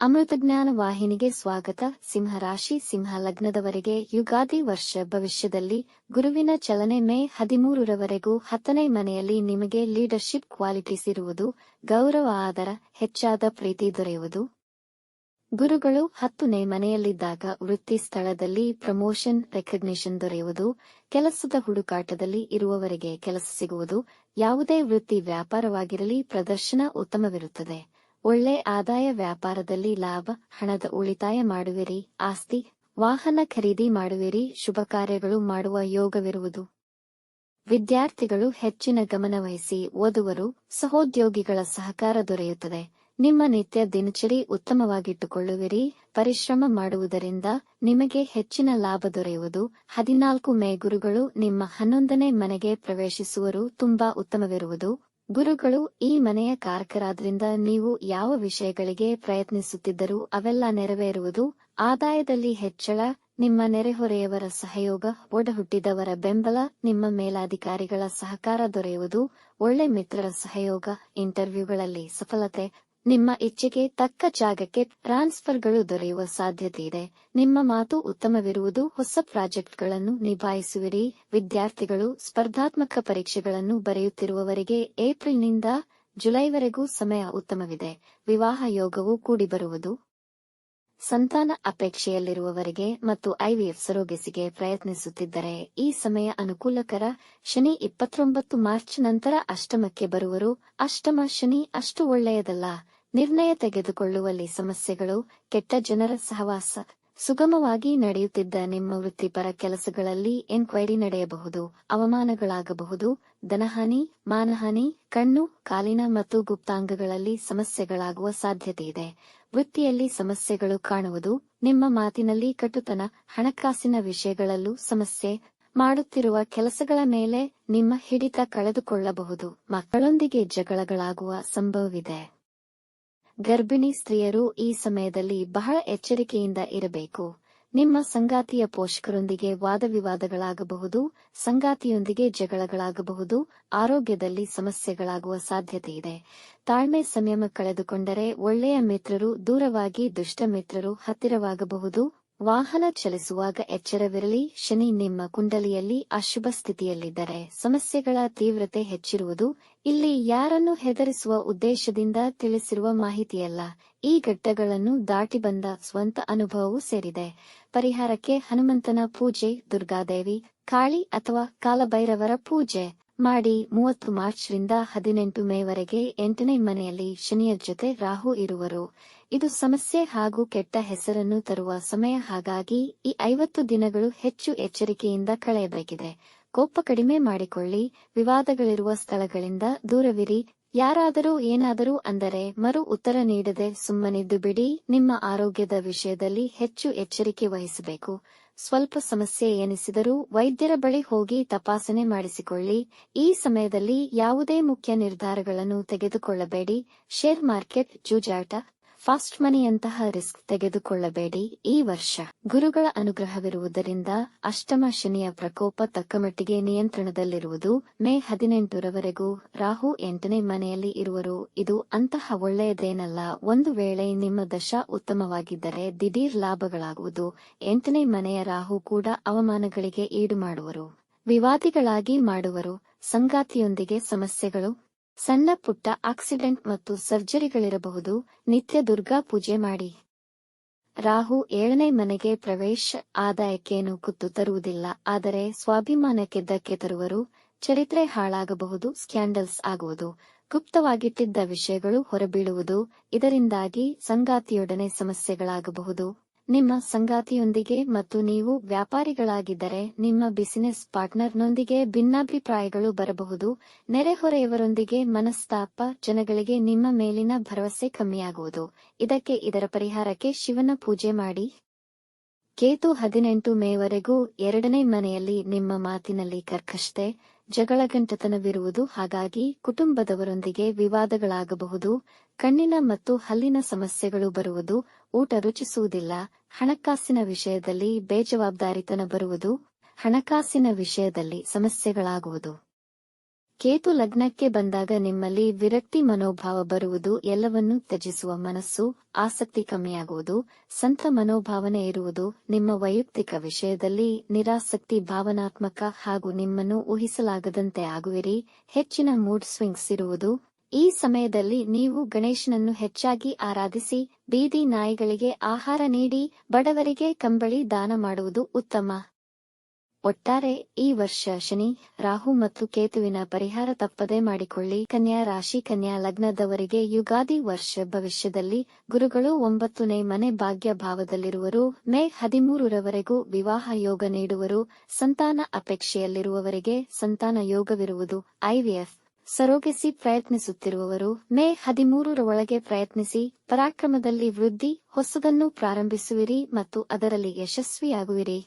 ಅಮೃತಜ್ಞಾನ ವಾಹಿನಿಗೆ ಸ್ವಾಗತ. ಸಿಂಹರಾಶಿ, ಸಿಂಹ ಲಗ್ನದವರೆಗೆ ಯುಗಾದಿ ವರ್ಷ ಭವಿಷ್ಯದಲ್ಲಿ ಗುರುವಿನ ಚಲನೆ ಮೇ ಹದಿಮೂರರವರೆಗೂ ಹತ್ತನೇ ಮನೆಯಲ್ಲಿ ನಿಮಗೆ ಲೀಡರ್ಶಿಪ್ ಕ್ವಾಲಿಟೀಸ್ ಇರುವುದು, ಗೌರವ, ಆದರ, ಹೆಚ್ಚಾದ ಪ್ರೀತಿ ದೊರೆಯುವುದು. ಗುರುಗಳು ಹತ್ತನೇ ಮನೆಯಲ್ಲಿದ್ದಾಗ ವೃತ್ತಿ ಸ್ಥಳದಲ್ಲಿ ಪ್ರಮೋಷನ್ ರೆಕಗ್ನಿಷನ್ ದೊರೆಯುವುದು. ಕೆಲಸದ ಹುಡುಕಾಟದಲ್ಲಿ ಇರುವವರಿಗೆ ಕೆಲಸ ಸಿಗುವುದು. ಯಾವುದೇ ವೃತ್ತಿ ವ್ಯಾಪಾರವಾಗಿರಲಿ, ಪ್ರದರ್ಶನ ಉತ್ತಮವಿರುತ್ತದೆ. ಒಳ್ಳೆ ಆದಾಯ ವ್ಯಾಪಾರದಲ್ಲಿ ಲಾಭ, ಹಣದ ಉಳಿತಾಯ ಮಾಡುವಿರಿ, ಆಸ್ತಿ, ವಾಹನ ಖರೀದಿ ಮಾಡುವಿರಿ, ಶುಭ ಕಾರ್ಯಗಳು ಮಾಡುವ ಯೋಗವಿರುವುದು. ವಿದ್ಯಾರ್ಥಿಗಳು ಹೆಚ್ಚಿನ ಗಮನವಹಿಸಿ ಓದುವರು, ಸಹೋದ್ಯೋಗಿಗಳ ಸಹಕಾರ ದೊರೆಯುತ್ತದೆ. ನಿಮ್ಮ ನಿತ್ಯ ದಿನಚರಿ ಉತ್ತಮವಾಗಿಟ್ಟುಕೊಳ್ಳುವಿರಿ, ಪರಿಶ್ರಮ ಮಾಡುವುದರಿಂದ ನಿಮಗೆ ಹೆಚ್ಚಿನ ಲಾಭ ದೊರೆಯುವುದು. ಹದಿನಾಲ್ಕು ಮೇ ಗುರುಗಳು ನಿಮ್ಮ ಹನ್ನೊಂದನೇ ಮನೆಗೆ ಪ್ರವೇಶಿಸುವರು, ತುಂಬಾ ಉತ್ತಮವಿರುವುದು. ಗುರುಗಳು, ಈ ಮನೆಯ ಕಾರಕರಾದ್ರಿಂದ ನೀವು ಯಾವ ವಿಷಯಗಳಿಗೆ ಪ್ರಯತ್ನಿಸುತ್ತಿದ್ದರೂ ಅವೆಲ್ಲ ನೆರವೇರುವುದು, ಆದಾಯದಲ್ಲಿ ಹೆಚ್ಚಳ, ನಿಮ್ಮ ನೆರೆಹೊರೆಯವರ ಸಹಯೋಗ, ಒಡಹುಟ್ಟಿದವರ ಬೆಂಬಲ, ನಿಮ್ಮ ಮೇಲಾಧಿಕಾರಿಗಳ ಸಹಕಾರ ದೊರೆಯುವುದು, ಒಳ್ಳೆ ಮಿತ್ರರ ಸಹಯೋಗ, ಇಂಟರ್ವ್ಯೂಗಳಲ್ಲಿ ಸಫಲತೆ ನಿಮ್ಮ ಇಚ್ಛೆಗೆ ತಕ್ಕ ಜಾಗಕ್ಕೆ ಟ್ರಾನ್ಸ್ಫರ್ಗಳು ದೊರೆಯುವ ಸಾಧ್ಯತೆ ಇದೆ ನಿಮ್ಮ ಮಾತು ಉತ್ತಮವಿರುವುದು ಹೊಸ ಪ್ರಾಜೆಕ್ಟ್ಗಳನ್ನು ನಿಭಾಯಿಸುವಿರಿ. ವಿದ್ಯಾರ್ಥಿಗಳು ಸ್ಪರ್ಧಾತ್ಮಕ ಪರೀಕ್ಷೆಗಳನ್ನು ಬರೆಯುತ್ತಿರುವವರಿಗೆ ಏಪ್ರಿಲ್ನಿಂದ ಜುಲೈವರೆಗೂ ಸಮಯ ಉತ್ತಮವಿದೆ. ವಿವಾಹ ಯೋಗವು ಕೂಡಿಬರುವುದು. ಸಂತಾನ ಅಪೇಕ್ಷೆಯಲ್ಲಿರುವವರಿಗೆ ಮತ್ತು ಐವಿಎಫ್ ಸರೋಗೆಸಿಗೆ ಪ್ರಯತ್ನಿಸುತ್ತಿದ್ದರೆ ಈ ಸಮಯ ಅನುಕೂಲಕರ. ಶನಿ ಇಪ್ಪತ್ತೊಂಬತ್ತು ಮಾರ್ಚ್ ನಂತರ ಅಷ್ಟಮಕ್ಕೆ ಬರುವರು. ಅಷ್ಟಮ ಶನಿ ಅಷ್ಟು ಒಳ್ಳೆಯದಲ್ಲ. ನಿರ್ಣಯ ತೆಗೆದುಕೊಳ್ಳುವಲ್ಲಿ ಸಮಸ್ಯೆಗಳು, ಕೆಟ್ಟ ಜನರ ಸಹವಾಸ, ಸುಗಮವಾಗಿ ನಡೆಯುತ್ತಿದ್ದ ನಿಮ್ಮ ವೃತ್ತಿಪರ ಕೆಲಸಗಳಲ್ಲಿ ಎನ್ಕ್ವೈರಿ ನಡೆಯಬಹುದು, ಅವಮಾನಗಳಾಗಬಹುದು ಧನಹಾನಿ ಮಾನಹಾನಿ, ಕಣ್ಣು, ಕಾಲಿನ ಮತ್ತು ಗುಪ್ತಾಂಗಗಳಲ್ಲಿ ಸಮಸ್ಯೆಗಳಾಗುವ ಸಾಧ್ಯತೆಯಿದೆ ವೃತ್ತಿಯಲ್ಲಿ ಸಮಸ್ಯೆಗಳು ಕಾಣುವುದು ನಿಮ್ಮ ಮಾತಿನಲ್ಲಿ ಕಟುತನ ಹಣಕಾಸಿನ ವಿಷಯಗಳಲ್ಲೂ ಸಮಸ್ಯೆ ಮಾಡುತ್ತಿರುವ ಕೆಲಸಗಳ ಮೇಲೆ ನಿಮ್ಮ ಹಿಡಿತ ಕಳೆದುಕೊಳ್ಳಬಹುದು. ಮಕ್ಕಳೊಂದಿಗೆ ಜಗಳಗಳಾಗುವ ಸಂಭವವಿದೆ. ಗರ್ಭಿಣಿ ಸ್ತ್ರೀಯರು ಈ ಸಮಯದಲ್ಲಿ ಬಹಳ ಎಚ್ಚರಿಕೆಯಿಂದ ಇರಬೇಕು. ನಿಮ್ಮ ಸಂಗಾತಿಯ ಪೋಷಕರೊಂದಿಗೆ ವಾದವಿವಾದಗಳಾಗಬಹುದು, ಸಂಗಾತಿಯೊಂದಿಗೆ ಜಗಳಗಳಾಗಬಹುದು, ಆರೋಗ್ಯದಲ್ಲಿ ಸಮಸ್ಯೆಗಳಾಗುವ ಸಾಧ್ಯತೆಯಿದೆ ತಾಳ್ಮೆ ಸಂಯಮ ಕಳೆದುಕೊಂಡರೆ ಒಳ್ಳೆಯ ಮಿತ್ರರು ದೂರವಾಗಿ ದುಷ್ಟ ಮಿತ್ರರು ಹತ್ತಿರವಾಗಬಹುದು ವಾಹನ ಚಲಿಸುವಾಗ ಎಚ್ಚರವಿರಲಿ, ಶನಿ ನಿಮ್ಮ ಕುಂಡಲಿಯಲ್ಲಿ ಅಶುಭ ಸ್ಥಿತಿಯಲ್ಲಿದ್ದರೆ ಸಮಸ್ಯೆಗಳ ತೀವ್ರತೆ ಹೆಚ್ಚಿರುವುದು, ಇಲ್ಲಿ ಯಾರನ್ನು ಹೆದರಿಸುವ ಉದ್ದೇಶದಿಂದ ತಿಳಿಸಿರುವ ಮಾಹಿತಿಯಲ್ಲ, ಈ ಘಟ್ಟಗಳನ್ನು ದಾಟಿ ಬಂದ ಸ್ವಂತ ಅನುಭವವೂ ಸೇರಿದೆ. ಪರಿಹಾರಕ್ಕೆ ಹನುಮಂತನ ಪೂಜೆ, ದುರ್ಗಾದೇವಿ, ಕಾಳಿ ಅಥವಾ ಕಾಲಭೈರವರ ಪೂಜೆ. ಮಾಡಿ ಮೂವತ್ತು ಮಾರ್ಚ್ ರಿಂದ ಹದಿನೆಂಟು ಮೇವರೆಗೆ ಎಂಟನೇ ಮನೆಯಲ್ಲಿ ಶನಿಯ ಜೊತೆ ರಾಹು ಇರುವರು. ಇದು ಸಮಸ್ಯೆ ಹಾಗೂ ಕೆಟ್ಟ ಹೆಸರನ್ನು ತರುವ ಸಮಯ. ಹಾಗಾಗಿ ಈ ಐವತ್ತು ದಿನಗಳು ಹೆಚ್ಚು ಎಚ್ಚರಿಕೆಯಿಂದ ಕಳೆಯಬೇಕಿದೆ. ಕೋಪ ಕಡಿಮೆ ಮಾಡಿಕೊಳ್ಳಿ. ವಿವಾದಗಳಿರುವ ಸ್ಥಳಗಳಿಂದ ದೂರವಿರಿ. ಯಾರಾದರೂ ಏನಾದರೂ ಅಂದರೆ ಮರು ಉತ್ತರ ನೀಡದೆ ಸುಮ್ಮನಿದ್ದು ಬಿಡಿ. ನಿಮ್ಮ ಆರೋಗ್ಯದ ವಿಷಯದಲ್ಲಿ ಹೆಚ್ಚು ಎಚ್ಚರಿಕೆ ವಹಿಸಬೇಕು. ಸ್ವಲ್ಪ ಸಮಸ್ಯೆ ಎನಿಸಿದರೂ ವೈದ್ಯರ ಬಳಿ ಹೋಗಿ ತಪಾಸಣೆ ಮಾಡಿಸಿಕೊಳ್ಳಿ. ಈ ಸಮಯದಲ್ಲಿ ಯಾವುದೇ ಮುಖ್ಯ ನಿರ್ಧಾರಗಳನ್ನು ತೆಗೆದುಕೊಳ್ಳಬೇಡಿ. ಶೇರ್ ಮಾರ್ಕೆಟ್, ಜೂಜಾಟ. ಫಾಸ್ಟ್ ಮನಿಯಂತಹ ರಿಸ್ಕ್ ತೆಗೆದುಕೊಳ್ಳಬೇಡಿ. ಈ ವರ್ಷ ಗುರುಗಳ ಅನುಗ್ರಹವಿರುವುದರಿಂದ ಅಷ್ಟಮ ಶನಿಯ ಪ್ರಕೋಪ ತಕ್ಕಮಟ್ಟಿಗೆ ನಿಯಂತ್ರಣದಲ್ಲಿರುವುದು ಮೇ ಹದಿನೆಂಟರವರೆಗೂ. ರಾಹು ಎಂಟನೇ ಮನೆಯಲ್ಲಿ ಇರುವರು. ಇದು ಅಂತಹ ಒಳ್ಳೆಯದೇನಲ್ಲ. ಒಂದು ವೇಳೆ ನಿಮ್ಮ ದಶ ಉತ್ತಮವಾಗಿದ್ದರೆ ದಿಢೀರ್ ಲಾಭಗಳಾಗುವುದು. ಎಂಟನೇ ಮನೆಯ ರಾಹು ಕೂಡ ಅವಮಾನಗಳಿಗೆ ಈಡು ಮಾಡುವರು ವಿವಾದಿಗಳಾಗಿ ಮಾಡುವರು. ಸಂಗಾತಿಯೊಂದಿಗೆ ಸಮಸ್ಯೆಗಳು ಸಣ್ಣ ಪುಟ್ಟ ಆಕ್ಸಿಡೆಂಟ್ ಮತ್ತು ಸರ್ಜರಿಗಳಿರಬಹುದು. ನಿತ್ಯ ದುರ್ಗಾ ಪೂಜೆ ಮಾಡಿ. ರಾಹು ಏಳನೇ ಮನೆಗೆ ಪ್ರವೇಶ. ಆದಾಯಕ್ಕೇನು ಕುತ್ತು ತರುವುದಿಲ್ಲ. ಆದರೆ ಸ್ವಾಭಿಮಾನಕ್ಕೆ ಧಕ್ಕೆ ತರುವರು. ಚರಿತ್ರೆ ಹಾಳಾಗಬಹುದು. ಸ್ಕ್ಯಾಂಡಲ್ಸ್ ಆಗುವುದು. ಗುಪ್ತವಾಗಿಟ್ಟಿದ್ದ ವಿಷಯಗಳು ಹೊರಬೀಳುವುದು. ಇದರಿಂದಾಗಿ ಸಂಗಾತಿಯೊಡನೆ ಸಮಸ್ಯೆಗಳಾಗಬಹುದು. ನಿಮ್ಮ ಸಂಗಾತಿಯೊಂದಿಗೆ ಮತ್ತು ನೀವು ವ್ಯಾಪಾರಿಗಳಾಗಿದ್ದರೆ ನಿಮ್ಮ ಬಿಸಿನೆಸ್ ಪಾರ್ಟ್ನರ್ನೊಂದಿಗೆ ಭಿನ್ನಾಭಿಪ್ರಾಯಗಳು ಬರಬಹುದು, ನೆರೆಹೊರೆಯವರೊಂದಿಗೆ ಮನಸ್ತಾಪ ಜನಗಳಿಗೆ ನಿಮ್ಮ ಮೇಲಿನ ಭರವಸೆ ಕಮ್ಮಿಯಾಗುವುದು. ಇದಕ್ಕೆ ಇದರ ಪರಿಹಾರಕ್ಕೆ ಶಿವನ ಪೂಜೆ ಮಾಡಿ. ಕೇತು ಹದಿನೆಂಟು ಮೇವರೆಗೂ ಎರಡನೇ ಮನೆಯಲ್ಲಿ ನಿಮ್ಮ ಮಾತಿನಲ್ಲಿ ಕರ್ಕಶತೆ ಜಗಳಗಂಟತನವಿರುವುದು. ಹಾಗಾಗಿ ಕುಟುಂಬದವರೊಂದಿಗೆ ವಿವಾದಗಳಾಗಬಹುದು, ಕಣ್ಣಿನ ಮತ್ತು ಹಲ್ಲಿನ ಸಮಸ್ಯೆಗಳು ಬರುವುದು. ಊಟ ರುಚಿಸುವುದಿಲ್ಲ ಹಣಕಾಸಿನ ವಿಷಯದಲ್ಲಿ ಬೇಜವಾಬ್ದಾರಿತನ ಬರುವುದು, ಹಣಕಾಸಿನ ವಿಷಯದಲ್ಲಿ ಸಮಸ್ಯೆಗಳಾಗುವುದು. ಕೇತು ಲಗ್ನಕ್ಕೆ ಬಂದಾಗ ನಿಮ್ಮಲ್ಲಿ ವಿರಕ್ತಿ ಮನೋಭಾವ ಬರುವುದು, ಎಲ್ಲವನ್ನೂ ತ್ಯಜಿಸುವ ಮನಸ್ಸು ಆಸಕ್ತಿ ಕಮ್ಮಿಯಾಗುವುದು, ಸಂತ ಮನೋಭಾವನೆ ಇರುವುದು, ನಿಮ್ಮ ವೈಯಕ್ತಿಕ ವಿಷಯದಲ್ಲಿ ನಿರಾಸಕ್ತಿ ಭಾವನಾತ್ಮಕ ಹಾಗೂ ನಿಮ್ಮನ್ನು ಊಹಿಸಲಾಗದಂತೆ ಆಗುವಿರಿ, ಹೆಚ್ಚಿನ ಮೂಡ್ ಸ್ವಿಂಗ್ಸ್ ಇರುವುದು ಈ ಸಮಯದಲ್ಲಿ ನೀವು ಗಣೇಶನನ್ನು ಹೆಚ್ಚಾಗಿ ಆರಾಧಿಸಿ, ಬೀದಿ ನಾಯಿಗಳಿಗೆ ಆಹಾರ ನೀಡಿ, ಬಡವರಿಗೆ ಕಂಬಳಿ ದಾನ ಮಾಡುವುದು ಉತ್ತಮ. ಒಟ್ಟಾರೆ, ಈ ವರ್ಷ ಶನಿ, ರಾಹು ಮತ್ತು ಕೇತುವಿನ ಪರಿಹಾರ ತಪ್ಪದೆ ಮಾಡಿಕೊಳ್ಳಿ. ಕನ್ಯಾ ರಾಶಿ, ಕನ್ಯಾ ಲಗ್ನದವರಿಗೆ ಯುಗಾದಿ ವರ್ಷ ಭವಿಷ್ಯದಲ್ಲಿ ಗುರುಗಳು ಒಂಬತ್ತನೇ ಮನೆ ಭಾಗ್ಯ ಭಾವದಲ್ಲಿರುವರು. ಮೇ ಹದಿಮೂರರವರೆಗೂ ವಿವಾಹ ಯೋಗ ನೀಡುವರು. ಸಂತಾನ ಅಪೇಕ್ಷೆಯಲ್ಲಿರುವವರಿಗೆ ಸಂತಾನ ಯೋಗವಿರುವುದು. ಐವಿಎಫ್ ಸರೋಗಿಸಿ ಪ್ರಯತ್ನಿಸುತ್ತಿರುವವರು ಮೇ ಹದಿಮೂರರ ಒಳಗೆ ಪ್ರಯತ್ನಿಸಿ, ಪರಾಕ್ರಮದಲ್ಲಿ ವೃದ್ಧಿ, ಹೊಸದನ್ನು ಪ್ರಾರಂಭಿಸುವಿರಿ ಮತ್ತು ಅದರಲ್ಲಿ ಯಶಸ್ವಿಯಾಗುವಿರಿ.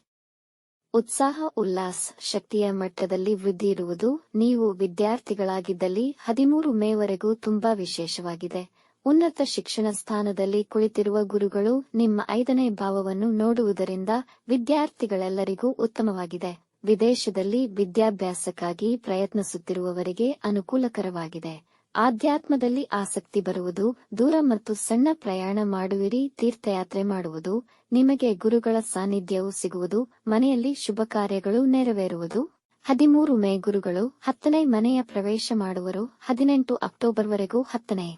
ಉತ್ಸಾಹ, ಉಲ್ಲಾಸ್, ಶಕ್ತಿಯ ಮಟ್ಟದಲ್ಲಿ ವೃದ್ಧಿ ಇರುವುದು ನೀವು ವಿದ್ಯಾರ್ಥಿಗಳಾಗಿದ್ದಲ್ಲಿ ಹದಿಮೂರು ಮೇವರೆಗೂ ತುಂಬಾ ವಿಶೇಷವಾಗಿದೆ. ಉನ್ನತ ಶಿಕ್ಷಣ ಸ್ಥಾನದಲ್ಲಿ ಕುಳಿತಿರುವ ಗುರುಗಳು ನಿಮ್ಮ ಐದನೇ ಭಾವವನ್ನು ನೋಡುವುದರಿಂದ ವಿದ್ಯಾರ್ಥಿಗಳೆಲ್ಲರಿಗೂ ಉತ್ತಮವಾಗಿದೆ. ವಿದೇಶದಲ್ಲಿ ವಿದ್ಯಾಭ್ಯಾಸಕ್ಕಾಗಿ ಪ್ರಯತ್ನಿಸುತ್ತಿರುವವರಿಗೆ ಅನುಕೂಲಕರವಾಗಿದೆ. ಆಧ್ಯಾತ್ಮದಲ್ಲಿ ಆಸಕ್ತಿ ಬರುವುದು, ದೂರ ಮತ್ತು ಸಣ್ಣ ಪ್ರಯಾಣ ಮಾಡುವಿರಿ, ತೀರ್ಥಯಾತ್ರೆ ಮಾಡುವುದು, ನಿಮಗೆ ಗುರುಗಳ ಸಾನ್ನಿಧ್ಯವು ಸಿಗುವುದು, ಮನೆಯಲ್ಲಿ ಶುಭ ಕಾರ್ಯಗಳು ನೆರವೇರುವುದು. ಹದಿಮೂರು ಮೇ ಗುರುಗಳು, ಹತ್ತನೇ ಮನೆಯ ಪ್ರವೇಶ ಮಾಡುವರು, ಹದಿನೆಂಟು ಅಕ್ಟೋಬರ್ವರೆಗೂ ಹತ್ತನೇ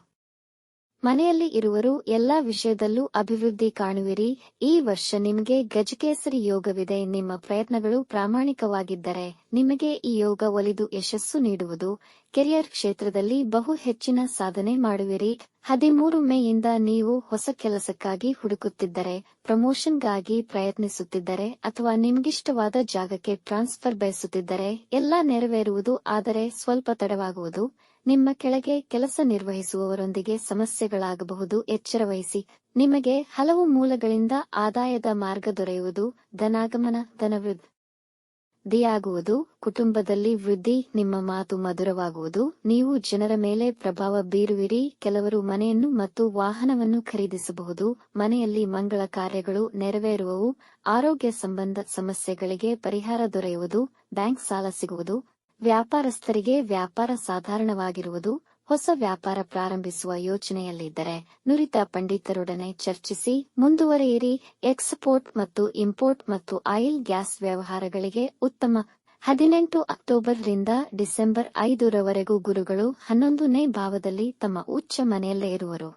ಮನೆಯಲ್ಲಿ ಇರುವರು, ಎಲ್ಲಾ ವಿಷಯದಲ್ಲೂ ಅಭಿವೃದ್ಧಿ ಕಾಣುವಿರಿ. ಈ ವರ್ಷ ನಿಮಗೆ ಗಜಕೇಸರಿ ಯೋಗವಿದೆ. ನಿಮ್ಮ ಪ್ರಯತ್ನಗಳು ಪ್ರಾಮಾಣಿಕವಾಗಿದ್ದರೆ ನಿಮಗೆ ಈ ಯೋಗ ಒಲಿದು ಯಶಸ್ಸು ನೀಡುವುದು. ಕೆರಿಯರ್ ಕ್ಷೇತ್ರದಲ್ಲಿ ಬಹು ಹೆಚ್ಚಿನ ಸಾಧನೆ ಮಾಡುವಿರಿ. ಹದಿಮೂರು ಮೇಯಿಂದ ನೀವು ಹೊಸ ಕೆಲಸಕ್ಕಾಗಿ ಹುಡುಕುತ್ತಿದ್ದರೆ, ಪ್ರಮೋಷನ್ಗಾಗಿ ಪ್ರಯತ್ನಿಸುತ್ತಿದ್ದರೆ, ಅಥವಾ ನಿಮಗಿಷ್ಟವಾದ ಜಾಗಕ್ಕೆ ಟ್ರಾನ್ಸ್ಫರ್ ಬಯಸುತ್ತಿದ್ದರೆ, ಎಲ್ಲಾ ನೆರವೇರುವುದು, ಆದರೆ ಸ್ವಲ್ಪ ತಡವಾಗುವುದು. ನಿಮ್ಮ ಕೆಳಗೆ ಕೆಲಸ ನಿರ್ವಹಿಸುವವರೊಂದಿಗೆ ಸಮಸ್ಯೆಗಳಾಗಬಹುದು, ಎಚ್ಚರವಹಿಸಿ. ನಿಮಗೆ ಹಲವು ಮೂಲಗಳಿಂದ ಆದಾಯದ ಮಾರ್ಗ ದೊರೆಯುವುದು ಧನಾಗಮನ ಧನವೃದ್ಧಿಯಾಗುವುದು ಕುಟುಂಬದಲ್ಲಿ ವೃದ್ಧಿ, ನಿಮ್ಮ ಮಾತು ಮಧುರವಾಗುವುದು. ನೀವು ಜನರ ಮೇಲೆ ಪ್ರಭಾವ ಬೀರುವಿರಿ, ಕೆಲವರು ಮನೆಯನ್ನು ಮತ್ತು ವಾಹನವನ್ನು ಖರೀದಿಸಬಹುದು. ಮನೆಯಲ್ಲಿ ಮಂಗಳ ಕಾರ್ಯಗಳು ನೆರವೇರುವವು, ಆರೋಗ್ಯ ಸಂಬಂಧ ಸಮಸ್ಯೆಗಳಿಗೆ ಪರಿಹಾರ ದೊರೆಯುವುದು, ಬ್ಯಾಂಕ್ ಸಾಲ ಸಿಗುವುದು. ವ್ಯಾಪಾರಸ್ಥರಿಗೆ ವ್ಯಾಪಾರ ಸಾಧಾರಣವಾಗಿರುವುದು, ಹೊಸ ವ್ಯಾಪಾರ ಪ್ರಾರಂಭಿಸುವ ಯೋಚನೆಯಲ್ಲಿದ್ದರೆ ನುರಿತ ಪಂಡಿತರೊಡನೆ ಚರ್ಚಿಸಿ, ಮುಂದುವರೆಯಿರಿ. ಎಕ್ಸ್ಪೋರ್ಟ್ ಮತ್ತು ಇಂಪೋರ್ಟ್ ಮತ್ತು ಆಯಿಲ್ ಗ್ಯಾಸ್ ವ್ಯವಹಾರಗಳಿಗೆ ಉತ್ತಮ. ಹದಿನೆಂಟು ಅಕ್ಟೋಬರ್ರಿಂದ ಡಿಸೆಂಬರ್ ಐದರವರೆಗೂ ಗುರುಗಳು ಹನ್ನೊಂದನೇ ಭಾವದಲ್ಲಿ ತಮ್ಮ ಉಚ್ಚ ಮನೆಯಲ್ಲೇ ಇರುವರು.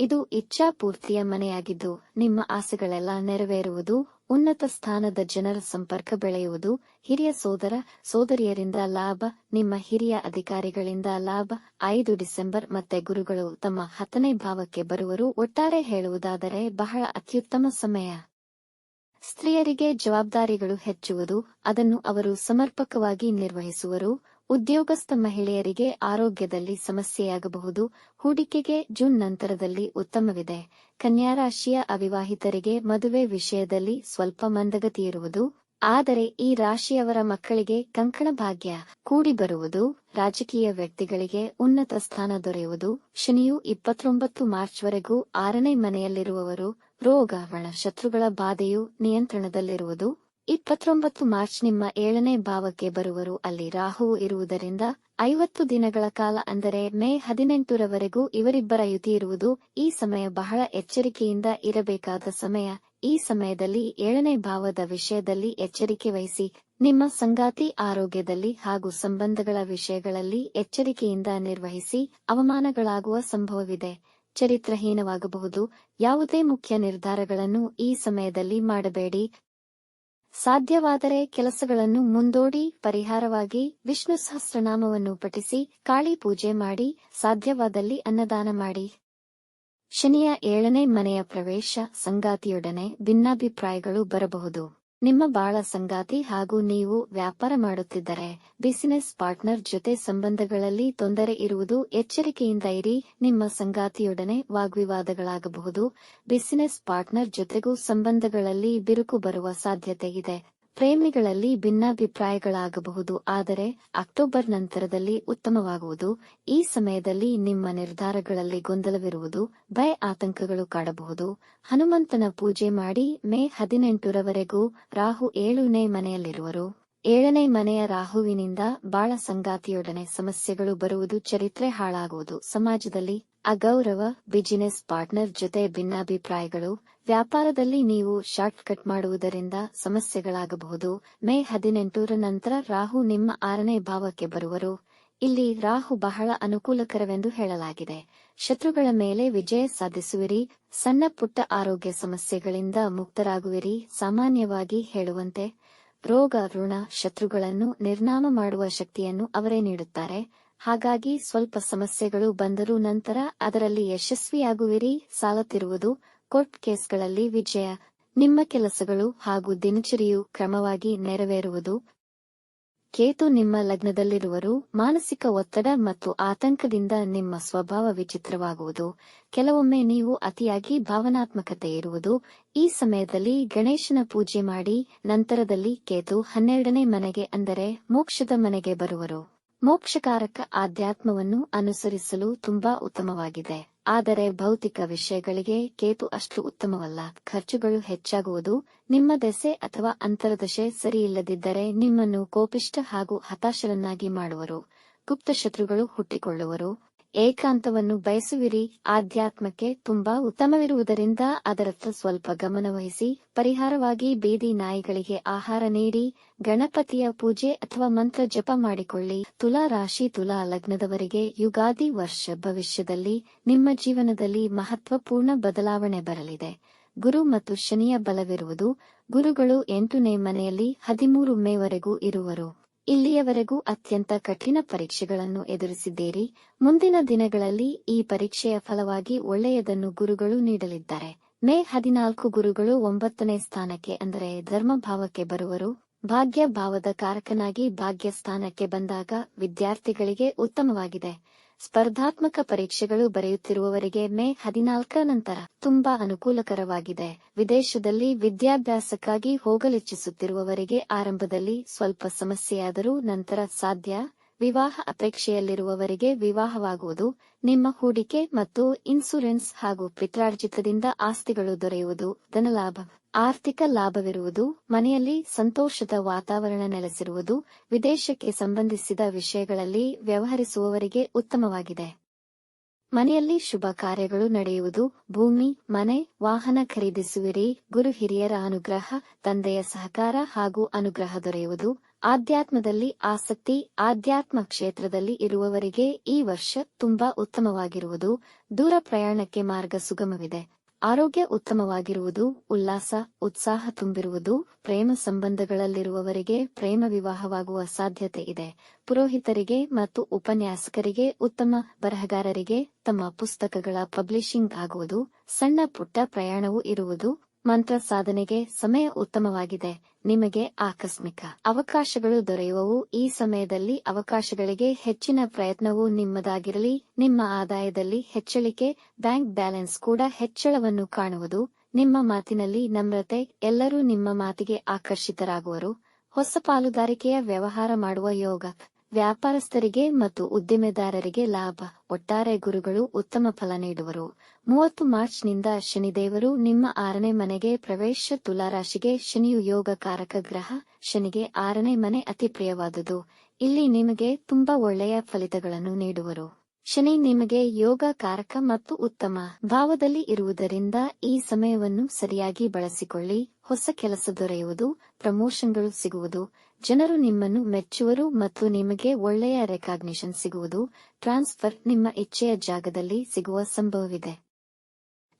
ಇದು ಇಚ್ಛಾಪೂರ್ತಿಯ ಮನೆಯಾಗಿದ್ದು, ನಿಮ್ಮ ಆಸೆಗಳೆಲ್ಲ ನೆರವೇರುವುದು ಉನ್ನತ ಸ್ಥಾನದ ಜನರ ಸಂಪರ್ಕ ಬೆಳೆಯುವುದು ಹಿರಿಯ ಸೋದರ ಸೋದರಿಯರಿಂದ ಲಾಭ, ನಿಮ್ಮ ಹಿರಿಯ ಅಧಿಕಾರಿಗಳಿಂದ ಲಾಭ. ಐದು ಡಿಸೆಂಬರ್ ಮತ್ತೆ ಗುರುಗಳು ತಮ್ಮ ಹತ್ತನೇ ಭಾವಕ್ಕೆ ಬರುವರು. ಒಟ್ಟಾರೆ ಹೇಳುವುದಾದರೆ, ಬಹಳ ಅತ್ಯುತ್ತಮ ಸಮಯ. ಸ್ತ್ರೀಯರಿಗೆ ಜವಾಬ್ದಾರಿಗಳು ಹೆಚ್ಚುವುದು, ಅದನ್ನು ಅವರು ಸಮರ್ಪಕವಾಗಿ ನಿರ್ವಹಿಸುವರು. ಉದ್ಯೋಗಸ್ಥ ಮಹಿಳೆಯರಿಗೆ ಆರೋಗ್ಯದಲ್ಲಿ ಸಮಸ್ಯೆಯಾಗಬಹುದು. ಹೂಡಿಕೆಗೆ ಜೂನ್ ನಂತರದಲ್ಲಿ ಉತ್ತಮವಿದೆ. ಕನ್ಯಾರಾಶಿಯ ಅವಿವಾಹಿತರಿಗೆ ಮದುವೆ ವಿಷಯದಲ್ಲಿ ಸ್ವಲ್ಪ ಮಂದಗತಿಯಿರುವುದು. ಆದರೆ ಈ ರಾಶಿಯವರ ಮಕ್ಕಳಿಗೆ ಕಂಕಣ ಭಾಗ್ಯ ಕೂಡಿ ಬರುವುದು ರಾಜಕೀಯ ವ್ಯಕ್ತಿಗಳಿಗೆ ಉನ್ನತ ಸ್ಥಾನ ದೊರೆಯುವುದು. ಶನಿಯು ಇಪ್ಪತ್ತೊಂಬತ್ತು ಮಾರ್ಚ್ವರೆಗೂ ಆರನೇ ಮನೆಯಲ್ಲಿರುವವರು. ರೋಗ ಶತ್ರುಗಳ ಬಾಧೆಯು ನಿಯಂತ್ರಣದಲ್ಲಿರುವುದು. ಇಪ್ಪತ್ತೊಂಬತ್ತು ಮಾರ್ಚ್ ನಿಮ್ಮ ಏಳನೇ ಭಾವಕ್ಕೆ ಬರುವರು. ಅಲ್ಲಿ ರಾಹು ಇರುವುದರಿಂದ ಐವತ್ತು ದಿನಗಳ ಕಾಲ, ಅಂದರೆ ಮೇ ಹದಿನೆಂಟರವರೆಗೂ ಇವರಿಬ್ಬರ ಯುತಿ ಇರುವುದು ಈ ಸಮಯ ಬಹಳ ಎಚ್ಚರಿಕೆಯಿಂದ ಇರಬೇಕಾದ ಸಮಯ. ಈ ಸಮಯದಲ್ಲಿ ಏಳನೇ ಭಾವದ ವಿಷಯದಲ್ಲಿ ಎಚ್ಚರಿಕೆ ವಹಿಸಿ, ನಿಮ್ಮ ಸಂಗಾತಿ ಆರೋಗ್ಯದಲ್ಲಿ ಹಾಗೂ ಸಂಬಂಧಗಳ ವಿಷಯಗಳಲ್ಲಿ ಎಚ್ಚರಿಕೆಯಿಂದ ನಿರ್ವಹಿಸಿ ಅವಮಾನಗಳಾಗುವ ಸಂಭವವಿದೆ. ಚರಿತ್ರಹೀನವಾಗಬಹುದು. ಯಾವುದೇ ಮುಖ್ಯ ನಿರ್ಧಾರಗಳನ್ನು ಈ ಸಮಯದಲ್ಲಿ ಮಾಡಬೇಡಿ. ಸಾಧ್ಯವಾದರೆ ಕೆಲಸಗಳನ್ನು ಮುಂದೋಡಿ ಪರಿಹಾರವಾಗಿ ವಿಷ್ಣು ಸಹಸ್ರನಾಮವನ್ನು ಪಠಿಸಿ ಕಾಳಿ ಪೂಜೆ ಮಾಡಿ ಸಾಧ್ಯವಾದಲ್ಲಿ ಅನ್ನದಾನ ಮಾಡಿ. ಶನಿಯ ಏಳನೇ ಮನೆಯ ಪ್ರವೇಶ, ಸಂಗಾತಿಯೊಡನೆ ಭಿನ್ನಾಭಿಪ್ರಾಯಗಳು ಬರಬಹುದು. ನಿಮ್ಮ ಬಾಳ ಸಂಗಾತಿ ಹಾಗೂ ನೀವು ವ್ಯಾಪಾರ ಮಾಡುತ್ತಿದ್ದರೆ ಬಿಸಿನೆಸ್ ಪಾರ್ಟ್ನರ್ ಜೊತೆ ಸಂಬಂಧಗಳಲ್ಲಿ ತೊಂದರೆ ಇರುವುದು ಎಚ್ಚರಿಕೆಯಿಂದ ಇರಿ. ನಿಮ್ಮ ಸಂಗಾತಿಯೊಡನೆ ವಾಗ್ವಿವಾದಗಳಾಗಬಹುದು. ಬಿಸಿನೆಸ್ ಪಾರ್ಟ್ನರ್ ಜೊತೆಗೂ ಸಂಬಂಧಗಳಲ್ಲಿ ಬಿರುಕು ಬರುವ ಸಾಧ್ಯತೆ ಇದೆ. ಪ್ರೇಮಿಗಳಲ್ಲಿ ಭಿನ್ನಾಭಿಪ್ರಾಯಗಳಾಗಬಹುದು, ಆದರೆ ಅಕ್ಟೋಬರ್ ನಂತರದಲ್ಲಿ ಉತ್ತಮವಾಗುವುದು. ಈ ಸಮಯದಲ್ಲಿ ನಿಮ್ಮ ನಿರ್ಧಾರಗಳಲ್ಲಿ ಗೊಂದಲವಿರುವುದು, ಭಯ ಆತಂಕಗಳು ಕಾಡಬಹುದು. ಹನುಮಂತನ ಪೂಜೆ ಮಾಡಿ ಮೇ ಹದಿನೆಂಟರವರೆಗೂ ರಾಹು ಏಳನೇ ಮನೆಯಲ್ಲಿರುವರು. ಏಳನೇ ಮನೆಯ ರಾಹುವಿನಿಂದ ಬಾಳ ಸಂಗಾತಿಯೊಡನೆ ಸಮಸ್ಯೆಗಳು ಬರುವುದು ಚರಿತ್ರೆ ಹಾಳಾಗುವುದು. ಸಮಾಜದಲ್ಲಿ ಅಗೌರವ ಬಿಸಿನೆಸ್ ಪಾರ್ಟ್ನರ್ ಜೊತೆ ಭಿನ್ನಾಭಿಪ್ರಾಯಗಳು. ವ್ಯಾಪಾರದಲ್ಲಿ ನೀವು ಶಾರ್ಟ್ ಕಟ್ ಮಾಡುವುದರಿಂದ ಸಮಸ್ಯೆಗಳಾಗಬಹುದು. ಮೇ ಹದಿನೆಂಟರ ನಂತರ ರಾಹು ನಿಮ್ಮ ಆರನೇ ಭಾವಕ್ಕೆ ಬರುವರು. ಇಲ್ಲಿ ರಾಹು ಬಹಳ ಅನುಕೂಲಕರವೆಂದು ಹೇಳಲಾಗಿದೆ. ಶತ್ರುಗಳ ಮೇಲೆ ವಿಜಯ ಸಾಧಿಸುವಿರಿ. ಸಣ್ಣ ಪುಟ್ಟ ಆರೋಗ್ಯ ಸಮಸ್ಯೆಗಳಿಂದ ಮುಕ್ತರಾಗುವಿರಿ. ಸಾಮಾನ್ಯವಾಗಿ ಹೇಳುವಂತೆ, ರೋಗ, ಋಣ, ಶತ್ರುಗಳನ್ನು ನಿರ್ನಾಮ ಮಾಡುವ ಶಕ್ತಿಯನ್ನು ಅವರೇ ನೀಡುತ್ತಾರೆ. ಹಾಗಾಗಿ ಸ್ವಲ್ಪ ಸಮಸ್ಯೆಗಳು ಬಂದರೂ ನಂತರ ಅದರಲ್ಲಿ ಯಶಸ್ವಿಯಾಗುವಿರಿ ಸಾಲತಿರುವುದು ಕೋರ್ಟ್ ಕೇಸ್ಗಳಲ್ಲಿ ವಿಜಯ. ನಿಮ್ಮ ಕೆಲಸಗಳು ಹಾಗೂ ದಿನಚರಿಯು ಕ್ರಮವಾಗಿ ನೆರವೇರುವುದು. ಕೇತು ನಿಮ್ಮ ಲಗ್ನದಲ್ಲಿರುವರು. ಮಾನಸಿಕ ಒತ್ತಡ ಮತ್ತು ಆತಂಕದಿಂದ ನಿಮ್ಮ ಸ್ವಭಾವ ವಿಚಿತ್ರವಾಗುವುದು. ಕೆಲವೊಮ್ಮೆ ನೀವು ಅತಿಯಾಗಿ ಭಾವನಾತ್ಮಕತೆ ಇರುವುದು. ಈ ಸಮಯದಲ್ಲಿ ಗಣೇಶನ ಪೂಜೆ ಮಾಡಿ, ನಂತರದಲ್ಲಿ ಕೇತು ಹನ್ನೆರಡನೇ ಮನೆಗೆ ಅಂದರೆ ಮೋಕ್ಷದ ಮನೆಗೆ ಬರುವರು. ಮೋಕ್ಷಕಾರಕ ಆಧ್ಯಾತ್ಮವನ್ನು ಅನುಸರಿಸಲು ತುಂಬಾ ಉತ್ತಮವಾಗಿದೆ. ಆದರೆ ಭೌತಿಕ ವಿಷಯಗಳಿಗೆ ಕೇತು ಅಷ್ಟು ಉತ್ತಮವಲ್ಲ. ಖರ್ಚುಗಳು ಹೆಚ್ಚಾಗುವುದು ನಿಮ್ಮ ದೆಸೆ ಅಥವಾ ಅಂತರದಶೆ ಸರಿಯಿಲ್ಲದಿದ್ದರೆ ನಿಮ್ಮನ್ನು ಕೋಪಿಷ್ಟ ಹಾಗೂ ಹತಾಶರನ್ನಾಗಿ ಮಾಡುವರು. ಗುಪ್ತ ಶತ್ರುಗಳು ಹುಟ್ಟಿಕೊಳ್ಳುವರು. ಏಕಾಂತವನ್ನು ಬಯಸುವಿರಿ. ಆಧ್ಯಾತ್ಮಕ್ಕೆ ತುಂಬಾ ಉತ್ತಮವಿರುವುದರಿಂದ ಅದರತ್ತ ಸ್ವಲ್ಪ ಗಮನವಹಿಸಿ, ಪರಿಹಾರವಾಗಿ ಬೀದಿ ನಾಯಿಗಳಿಗೆ ಆಹಾರ ನೀಡಿ, ಗಣಪತಿಯ ಪೂಜೆ ಅಥವಾ ಮಂತ್ರ ಜಪ ಮಾಡಿಕೊಳ್ಳಿ. ತುಲಾ ರಾಶಿ ತುಲಾ ಲಗ್ನದವರಿಗೆ ಯುಗಾದಿ ವರ್ಷ ಭವಿಷ್ಯದಲ್ಲಿ ನಿಮ್ಮ ಜೀವನದಲ್ಲಿ ಮಹತ್ವಪೂರ್ಣ ಬದಲಾವಣೆ ಬರಲಿದೆ. ಗುರು ಮತ್ತು ಶನಿಯ ಬಲವಿರುವುದು ಗುರುಗಳು ಎಂಟನೇ ಮನೆಯಲ್ಲಿ ಹದಿಮೂರು ಮೇವರೆಗೂ ಇರುವರು. ಇಲ್ಲಿಯವರೆಗೂ ಅತ್ಯಂತ ಕಠಿಣ ಪರೀಕ್ಷೆಗಳನ್ನು ಎದುರಿಸಿದ್ದೀರಿ. ಮುಂದಿನ ದಿನಗಳಲ್ಲಿ ಈ ಪರೀಕ್ಷೆಯ ಫಲವಾಗಿ ಒಳ್ಳೆಯದನ್ನು ಗುರುಗಳು ನೀಡಲಿದ್ದಾರೆ. ಮೇ ಹದಿನಾಲ್ಕು ಗುರುಗಳು ಒಂಬತ್ತನೇ ಸ್ಥಾನಕ್ಕೆ, ಅಂದರೆ ಧರ್ಮಭಾವಕ್ಕೆ ಬರುವರು. ಭಾಗ್ಯ ಭಾವದ ಕಾರಕನಾಗಿ ಭಾಗ್ಯ ಸ್ಥಾನಕ್ಕೆ ಬಂದಾಗ ವಿದ್ಯಾರ್ಥಿಗಳಿಗೆ ಉತ್ತಮವಾಗಿದೆ. ಸ್ಪರ್ಧಾತ್ಮಕ ಪರೀಕ್ಷೆಗಳು ಬರೆಯುತ್ತಿರುವವರಿಗೆ ಮೇ ಹದಿನಾಲ್ಕರ ನಂತರ ತುಂಬಾ ಅನುಕೂಲಕರವಾಗಿದೆ. ವಿದೇಶದಲ್ಲಿ ವಿದ್ಯಾಭ್ಯಾಸಕ್ಕಾಗಿ ಹೋಗಲಿಚ್ಛಿಸುತ್ತಿರುವವರಿಗೆ ಆರಂಭದಲ್ಲಿ ಸ್ವಲ್ಪ ಸಮಸ್ಯೆಯಾದರೂ ನಂತರ ಸಾಧ್ಯ. ವಿವಾಹ ಅಪೇಕ್ಷೆಯಲ್ಲಿರುವವರಿಗೆ ವಿವಾಹವಾಗುವುದು, ನಿಮ್ಮ ಹೂಡಿಕೆ ಮತ್ತು ಇನ್ಸೂರೆನ್ಸ್ ಹಾಗೂ ಪಿತ್ರಾರ್ಜಿತದಿಂದ ಆಸ್ತಿಗಳು ದೊರೆಯುವುದು ಧನಲಾಭ ಆರ್ಥಿಕ ಲಾಭವಿರುವುದು, ಮನೆಯಲ್ಲಿ ಸಂತೋಷದ ವಾತಾವರಣ ನೆಲೆಸಿರುವುದು, ವಿದೇಶಕ್ಕೆ ಸಂಬಂಧಿಸಿದ ವಿಷಯಗಳಲ್ಲಿ ವ್ಯವಹರಿಸುವವರಿಗೆ ಉತ್ತಮವಾಗಿದೆ. ಮನೆಯಲ್ಲಿ ಶುಭ ಕಾರ್ಯಗಳು ನಡೆಯುವುದು, ಭೂಮಿ, ಮನೆ, ವಾಹನ ಖರೀದಿಸುವಿರಿ, ಗುರು ಹಿರಿಯರ ಅನುಗ್ರಹ, ತಂದೆಯ ಸಹಕಾರ ಹಾಗೂ ಅನುಗ್ರಹ ದೊರೆಯುವುದು. ಆಧ್ಯಾತ್ಮದಲ್ಲಿ ಆಸಕ್ತಿ, ಆಧ್ಯಾತ್ಮ ಕ್ಷೇತ್ರದಲ್ಲಿ ಇರುವವರಿಗೆ ಈ ವರ್ಷ ತುಂಬಾ ಉತ್ತಮವಾಗಿರುವುದು. ದೂರ ಪ್ರಯಾಣಕ್ಕೆ ಮಾರ್ಗ ಸುಗಮವಿದೆ. ಆರೋಗ್ಯ ಉತ್ತಮವಾಗಿರುವುದು, ಉಲ್ಲಾಸ, ಉತ್ಸಾಹ ತುಂಬಿರುವುದು, ಪ್ರೇಮ ಸಂಬಂಧಗಳಲ್ಲಿರುವವರಿಗೆ ಪ್ರೇಮ ವಿವಾಹವಾಗುವ ಸಾಧ್ಯತೆ ಇದೆ. ಪುರೋಹಿತರಿಗೆ ಮತ್ತು ಉಪನ್ಯಾಸಕರಿಗೆ ಉತ್ತಮ ಬರಹಗಾರರಿಗೆ ತಮ್ಮ ಪುಸ್ತಕಗಳ ಪಬ್ಲಿಷಿಂಗ್ ಆಗುವುದು, ಸಣ್ಣ ಪುಟ್ಟ ಪ್ರಯಾಣವೂ ಇರುವುದು ಮಂತ್ರ ಸಾಧನೆಗೆ ಸಮಯ ಉತ್ತಮವಾಗಿದೆ. ನಿಮಗೆ ಆಕಸ್ಮಿಕ ಅವಕಾಶಗಳು ದೊರೆಯುವವು. ಈ ಸಮಯದಲ್ಲಿ ಅವಕಾಶಗಳಿಗೆ ಹೆಚ್ಚಿನ ಪ್ರಯತ್ನವು ನಿಮ್ಮದಾಗಿರಲಿ. ನಿಮ್ಮ ಆದಾಯದಲ್ಲಿ ಹೆಚ್ಚಳಿಕೆ, ಬ್ಯಾಂಕ್ ಬ್ಯಾಲೆನ್ಸ್ ಕೂಡ ಹೆಚ್ಚಳವನ್ನು ಕಾಣುವುದು. ನಿಮ್ಮ ಮಾತಿನಲ್ಲಿ ನಮ್ರತೆ, ಎಲ್ಲರೂ ನಿಮ್ಮ ಮಾತಿಗೆ ಆಕರ್ಷಿತರಾಗುವರು. ಹೊಸ ಪಾಲುದಾರಿಕೆಯ ವ್ಯವಹಾರ ಮಾಡುವ ಯೋಗ. ವ್ಯಾಪಾರಸ್ಥರಿಗೆ ಮತ್ತು ಉದ್ದಿಮೆದಾರರಿಗೆ ಲಾಭ. ಒಟ್ಟಾರೆ ಗುರುಗಳು ಉತ್ತಮ ಫಲ ನೀಡುವರು. ಮೂವತ್ತು ಮಾರ್ಚ್ನಿಂದ ಶನಿದೇವರು ನಿಮ್ಮ ಆರನೇ ಮನೆಗೆ ಪ್ರವೇಶ ತುಲಾರಾಶಿಗೆ ಶನಿಯು ಯೋಗಕಾರಕ ಗ್ರಹ. ಶನಿಗೆ ಆರನೇ ಮನೆ ಅತಿ ಪ್ರಿಯವಾದುದು. ಇಲ್ಲಿ ನಿಮಗೆ ತುಂಬಾ ಒಳ್ಳೆಯ ಫಲಿತಗಳನ್ನು ನೀಡುವರು. ಶನಿ ನಿಮಗೆ ಯೋಗ ಕಾರಕ ಮತ್ತು ಉತ್ತಮ ಭಾವದಲ್ಲಿ ಇರುವುದರಿಂದ ಈ ಸಮಯವನ್ನು ಸರಿಯಾಗಿ ಬಳಸಿಕೊಳ್ಳಿ. ಹೊಸ ಕೆಲಸ ದೊರೆಯುವುದು, ಪ್ರಮೋಷನ್ಗಳು ಸಿಗುವುದು, ಜನರು ನಿಮ್ಮನ್ನು ಮೆಚ್ಚುವರು ಮತ್ತು ನಿಮಗೆ ಒಳ್ಳೆಯ ರೆಕಾಗ್ನಿಷನ್ ಸಿಗುವುದು, ಟ್ರಾನ್ಸ್ಫರ್ ನಿಮ್ಮ ಇಚ್ಛೆಯ ಜಾಗದಲ್ಲಿ ಸಿಗುವ ಸಂಭವವಿದೆ.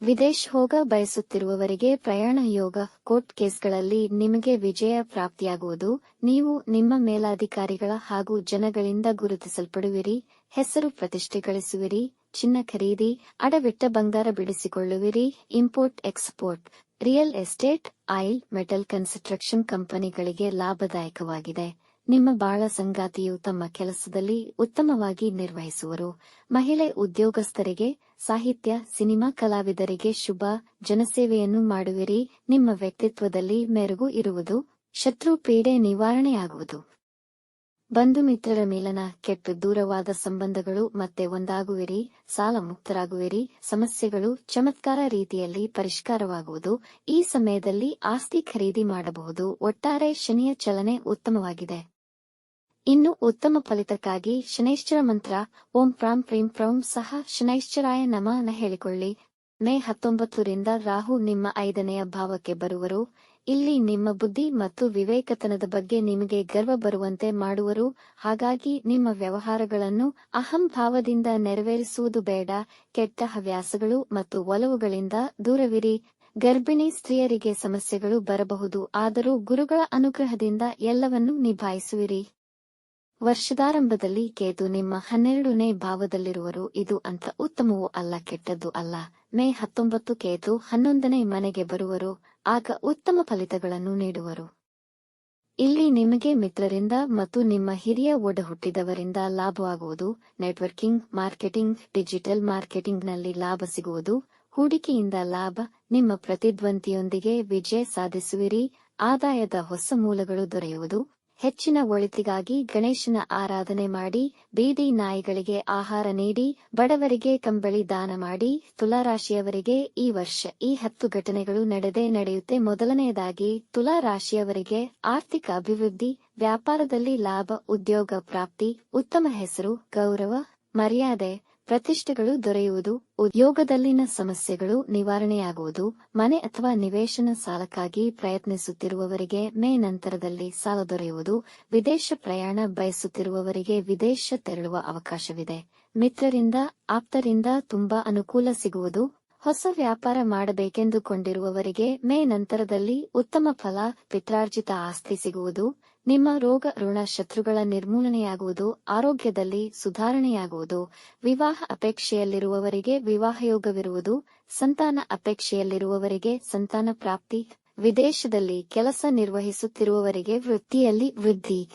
ವಿದೇಶ್ ಹೋಗ ಬಯಸುತ್ತಿರುವವರಿಗೆ ಪ್ರಯಾಣ ಯೋಗ ಕೋರ್ಟ್ ಕೇಸ್ಗಳಲ್ಲಿ ನಿಮಗೆ ವಿಜಯ ಪ್ರಾಪ್ತಿಯಾಗುವುದು. ನೀವು ನಿಮ್ಮ ಮೇಲಾಧಿಕಾರಿಗಳ ಹಾಗೂ ಜನಗಳಿಂದ ಗುರುತಿಸಲ್ಪಡುವಿರಿ. ಹೆಸರು ಪ್ರತಿಷ್ಠೆ ಗಳಿಸುವಿರಿ ಚಿನ್ನ ಖರೀದಿ, ಅಡವಿಟ್ಟ ಬಂಗಾರ ಬಿಡಿಸಿಕೊಳ್ಳುವಿರಿ. Import, export, real estate, oil, metal construction ಕಂಪನಿಗಳಿಗೆ ಲಾಭದಾಯಕವಾಗಿದೆ. ನಿಮ್ಮ ಬಾಳ ಸಂಗಾತಿಯು ತಮ್ಮ ಕೆಲಸದಲ್ಲಿ ಉತ್ತಮವಾಗಿ ನಿರ್ವಹಿಸುವರು. ಮಹಿಳೆ ಉದ್ಯೋಗಸ್ಥರಿಗೆ, ಸಾಹಿತ್ಯ, ಸಿನಿಮಾ ಕಲಾವಿದರಿಗೆ ಶುಭ ಜನಸೇವೆಯನ್ನು ಮಾಡುವಿರಿ. ನಿಮ್ಮ ವ್ಯಕ್ತಿತ್ವದಲ್ಲಿ ಮೆರುಗು ಇರುವುದು, ಶತ್ರು ಪೀಡೆ ನಿವಾರಣೆಯಾಗುವುದು. ಬಂಧು ಮಿತ್ರರ ಮೇಲನ ಕೆಟ್ಟು ದೂರವಾದ ಸಂಬಂಧಗಳು ಮತ್ತೆ ಒಂದಾಗುವಿರಿ. ಸಾಲ ಮುಕ್ತರಾಗುವಿರಿ. ಸಮಸ್ಯೆಗಳು ಚಮತ್ಕಾರ ರೀತಿಯಲ್ಲಿ ಪರಿಷ್ಕಾರವಾಗುವುದು. ಈ ಸಮಯದಲ್ಲಿ ಆಸ್ತಿ ಖರೀದಿ ಮಾಡಬಹುದು. ಒಟ್ಟಾರೆ ಶನಿಯ ಚಲನೆ ಉತ್ತಮವಾಗಿದೆ. ಇನ್ನು ಉತ್ತಮ ಫಲಿತಕ್ಕಾಗಿ ಶನೈಶ್ಚರ ಮಂತ್ರ, ಓಂ ಪ್ರಾಂ ಪ್ರೀಂ ಪ್ರೌಂ ಸಹ ಶನೈಶ್ಚರಾಯ ನಮನ ಹೇಳಿಕೊಳ್ಳಿ. ಮೇ ಹತ್ತೊಂಬತ್ತರಿಂದ ರಾಹು ನಿಮ್ಮ ಐದನೆಯ ಭಾವಕ್ಕೆ ಬರುವರು. ಇಲ್ಲಿ ನಿಮ್ಮ ಬುದ್ಧಿ ಮತ್ತು ವಿವೇಕತನದ ಬಗ್ಗೆ ನಿಮಗೆ ಗರ್ವ ಬರುವಂತೆ ಮಾಡುವರು. ಹಾಗಾಗಿ ನಿಮ್ಮ ವ್ಯವಹಾರಗಳನ್ನು ಅಹಂಭಾವದಿಂದ ನೆರವೇರಿಸುವುದು ಬೇಡ. ಕೆಟ್ಟ ಹವ್ಯಾಸಗಳು ಮತ್ತು ಒಲವುಗಳಿಂದ ದೂರವಿರಿ. ಗರ್ಭಿಣಿ ಸ್ತ್ರೀಯರಿಗೆ ಸಮಸ್ಯೆಗಳು ಬರಬಹುದು. ಆದರೂ ಗುರುಗಳ ಅನುಗ್ರಹದಿಂದ ಎಲ್ಲವನ್ನೂ ನಿಭಾಯಿಸುವಿರಿ. ವರ್ಷದಾರಂಭದಲ್ಲಿ ಕೇತು ನಿಮ್ಮ ಹನ್ನೆರಡನೇ ಭಾವದಲ್ಲಿರುವರು. ಇದು ಅಂತ ಉತ್ತಮವೂ ಅಲ್ಲ, ಕೆಟ್ಟದ್ದು ಅಲ್ಲ. ಮೇ ಹತ್ತೊಂಬತ್ತು ಕೇತು ಹನ್ನೊಂದನೇ ಮನೆಗೆ ಬರುವರು. ಆಗ ಉತ್ತಮ ಫಲಿತಗಳನ್ನು ನೀಡುವರು. ಇಲ್ಲಿ ನಿಮಗೆ ಮಿತ್ರರಿಂದ ಮತ್ತು ನಿಮ್ಮ ಹಿರಿಯ ಒಡ ಹುಟ್ಟಿದವರಿಂದ ಲಾಭವಾಗುವುದು. ನೆಟ್ವರ್ಕಿಂಗ್, ಮಾರ್ಕೆಟಿಂಗ್, ಡಿಜಿಟಲ್ ಮಾರ್ಕೆಟಿಂಗ್ನಲ್ಲಿ ಲಾಭ ಸಿಗುವುದು. ಹೂಡಿಕೆಯಿಂದ ಲಾಭ. ನಿಮ್ಮ ಪ್ರತಿದ್ವಂತಿಯೊಂದಿಗೆ ವಿಜಯ ಸಾಧಿಸುವಿರಿ. ಆದಾಯದ ಹೊಸ ಮೂಲಗಳು ದೊರೆಯುವುದು. ಹೆಚ್ಚಿನ ಒಳಿತಿಗಾಗಿ ಗಣೇಶನ ಆರಾಧನೆ ಮಾಡಿ, ಬೀದಿ ನಾಯಿಗಳಿಗೆ ಆಹಾರ ನೀಡಿ, ಬಡವರಿಗೆ ಕಂಬಳಿ ದಾನ ಮಾಡಿ, ತುಲಾರಾಶಿಯವರಿಗೆ ಈ ವರ್ಷ ಈ ಹತ್ತು ಘಟನೆಗಳು ನಡೆದೇ ನಡೆಯುತ್ತೆ. ಮೊದಲನೆಯದಾಗಿ, ತುಲಾರಾಶಿಯವರಿಗೆ ಆರ್ಥಿಕ ಅಭಿವೃದ್ಧಿ, ವ್ಯಾಪಾರದಲ್ಲಿ ಲಾಭ, ಉದ್ಯೋಗ ಪ್ರಾಪ್ತಿ, ಉತ್ತಮ ಹೆಸರು, ಗೌರವ, ಮರ್ಯಾದೆ ಪ್ರತಿಷ್ಠೆಗಳು ದೊರೆಯುವುದು, ಉದ್ಯೋಗದಲ್ಲಿನ ಸಮಸ್ಯೆಗಳು ನಿವಾರಣೆಯಾಗುವುದು, ಮನೆ ಅಥವಾ ನಿವೇಶನ ಸಾಲಕ್ಕಾಗಿ ಪ್ರಯತ್ನಿಸುತ್ತಿರುವವರಿಗೆ ಮೇ ನಂತರದಲ್ಲಿ ಸಾಲ ದೊರೆಯುವುದು, ವಿದೇಶ ಪ್ರಯಾಣ ಬಯಸುತ್ತಿರುವವರಿಗೆ ವಿದೇಶ ತೆರಳುವ ಅವಕಾಶವಿದೆ. ಮಿತ್ರರಿಂದ, ಆಪ್ತರಿಂದ ತುಂಬಾ ಅನುಕೂಲ ಸಿಗುವುದು, ಹೊಸ ವ್ಯಾಪಾರ ಮಾಡಬೇಕೆಂದುಕೊಂಡಿರುವವರಿಗೆ ಮೇ ನಂತರದಲ್ಲಿ ಉತ್ತಮ ಫಲ, ಪಿತ್ರಾರ್ಜಿತ ಆಸ್ತಿ ಸಿಗುವುದು ನಿಮ್ಮ ರೋಗ, ಋಣ ಶತ್ರುಗಳ ನಿರ್ಮೂಲನೆಯಾಗುವುದು, ಆರೋಗ್ಯದಲ್ಲಿ ಸುಧಾರಣೆಯಾಗುವುದು, ವಿವಾಹ ಅಪೇಕ್ಷೆಯಲ್ಲಿರುವವರಿಗೆ ವಿವಾಹಯೋಗವಿರುವುದು, ಸಂತಾನ ಅಪೇಕ್ಷೆಯಲ್ಲಿರುವವರಿಗೆ ಸಂತಾನ ಪ್ರಾಪ್ತಿ, ವಿದೇಶದಲ್ಲಿ ಕೆಲಸ ನಿರ್ವಹಿಸುತ್ತಿರುವವರಿಗೆ ವೃತ್ತಿಯಲ್ಲಿ ವೃದ್ಧಿ.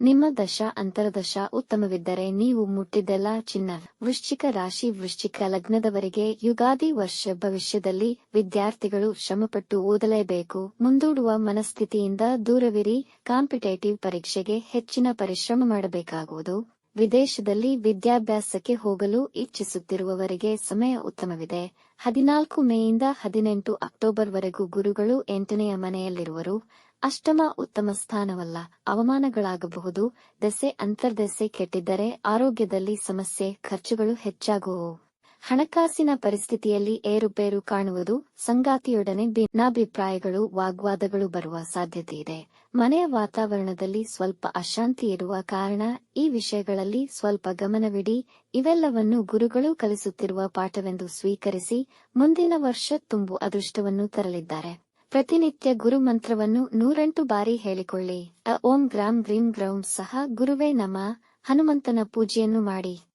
ನಿಮ್ಮ ದಶ ಅಂತರದಶ ಉತ್ತಮವಿದ್ದರೆ ನೀವು ಮುಟ್ಟಿದ್ದೆಲ್ಲ ಚಿನ್ನ. ವೃಶ್ಚಿಕ ರಾಶಿ ವೃಶ್ಚಿಕ ಲಗ್ನದವರಿಗೆ ಯುಗಾದಿ ವರ್ಷ ಭವಿಷ್ಯದಲ್ಲಿ ವಿದ್ಯಾರ್ಥಿಗಳು ಶ್ರಮಪಟ್ಟು ಓದಲೇಬೇಕು. ಮುಂದೂಡುವ ಮನಸ್ಥಿತಿಯಿಂದ ದೂರವಿರಿ. ಕಾಂಪಿಟೇಟಿವ್ ಪರೀಕ್ಷೆಗೆ ಹೆಚ್ಚಿನ ಪರಿಶ್ರಮ ಮಾಡಬೇಕಾಗುವುದು. ವಿದೇಶದಲ್ಲಿ ವಿದ್ಯಾಭ್ಯಾಸಕ್ಕೆ ಹೋಗಲು ಇಚ್ಛಿಸುತ್ತಿರುವವರಿಗೆ ಸಮಯ ಉತ್ತಮವಿದೆ. ಹದಿನಾಲ್ಕು ಮೇಯಿಂದ ಹದಿನೆಂಟು ಅಕ್ಟೋಬರ್ವರೆಗೂ ಗುರುಗಳು ಎಂಟನೆಯ ಮನೆಯಲ್ಲಿರುವರು. ಅಷ್ಟಮ ಉತ್ತಮ ಸ್ಥಾನವಲ್ಲ, ಅವಮಾನಗಳಾಗಬಹುದು. ದೆಸೆ ಅಂತರ್ದೆಸೆ ಕೆಟ್ಟಿದ್ದರೆ ಆರೋಗ್ಯದಲ್ಲಿ ಸಮಸ್ಯೆ, ಖರ್ಚುಗಳು ಹೆಚ್ಚಾಗುವವು. ಹಣಕಾಸಿನ ಪರಿಸ್ಥಿತಿಯಲ್ಲಿ ಏರುಪೇರು ಕಾಣುವುದು ಸಂಗಾತಿಯೊಡನೆ ಭಿನ್ನಾಭಿಪ್ರಾಯಗಳು, ವಾಗ್ವಾದಗಳು ಬರುವ ಸಾಧ್ಯತೆ ಇದೆ. ಮನೆಯ ವಾತಾವರಣದಲ್ಲಿ ಸ್ವಲ್ಪ ಅಶಾಂತಿ ಇರುವ ಕಾರಣ ಈ ವಿಷಯಗಳಲ್ಲಿ ಸ್ವಲ್ಪ ಗಮನವಿಡಿ. ಇವೆಲ್ಲವನ್ನು ಗುರುಗಳು ಕಲಿಸುತ್ತಿರುವ ಪಾಠವೆಂದು ಸ್ವೀಕರಿಸಿ ಮುಂದಿನ ವರ್ಷ ತುಂಬು ಅದೃಷ್ಟವನ್ನು ತರಲಿದ್ದಾರೆ. ಪ್ರತಿನಿತ್ಯ ಗುರು ಮಂತ್ರವನ್ನು ನೂರೆಂಟು ಬಾರಿ ಹೇಳಿಕೊಳ್ಳಿ. ಅ ಓಂ ಗ್ರಾಮ್ ಗ್ರೀಂ ಗ್ರೌಂ ಸಹ ಗುರುವೇ ನಮ. ಹನುಮಂತನ ಪೂಜೆಯನ್ನು ಮಾಡಿ.